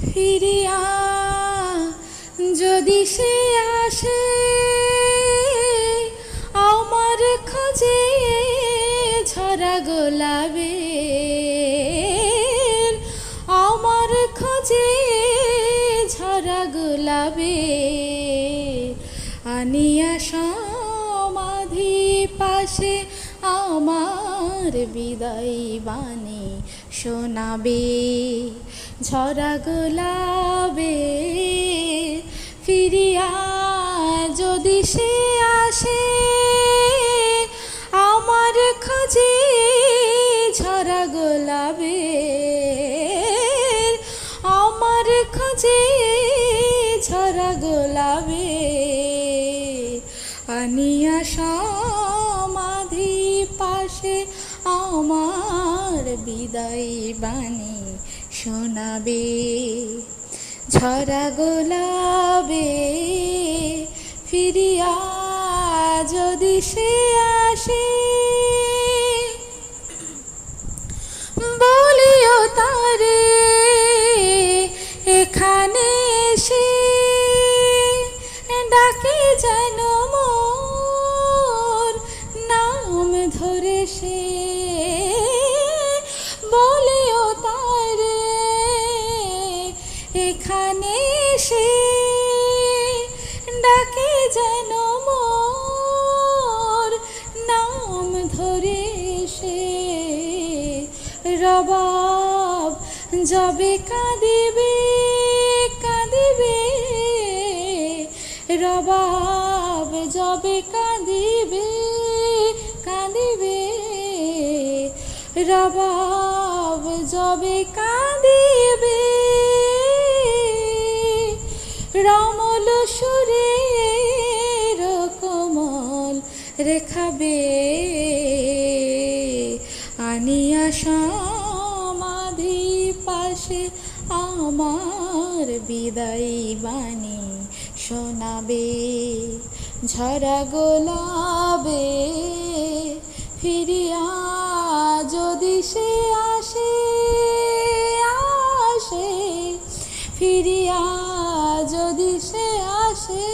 ফিরিয়া যদি সে আসে, আমার খোঁজে ঝরা গোলাবে আমার খোঁজে ঝরা গোলাবে আনিয়া সমাধি পাশে আমার বিদায় বাণী শোনাবে, ঝরা গোলাবে ফিরিয়া যদি সে আসে, আমার খোঁজে ঝরা গোলাবে আমার খোঁজে ঝরা গোলাবে আনিয়া সমাধি পাশে আমার বিদায় বাণী শোনাবে, ঝরা গোলাবে ফিরিয়া যদি সে আসে, বলিও তারে, এখানে এসে ডাকে যেন মোর নাম ধরে সে। তারে এখানে সে ডাকে যেন মোর নাম ধরে সে রবাব যবে কাঁদিবে কাঁদিবে। রবাব যবে কাঁদিবে কাঁদিবে। রবাব যবে কাঁদিবে। রমল সুরে কোমল রেখাবে। আনিয়া সমাধি পাশে আমার বিদায় বাণী শোনাবে। ঝরা গোলাবে ফিরিয়া ফিরিয়া যদি সে আসে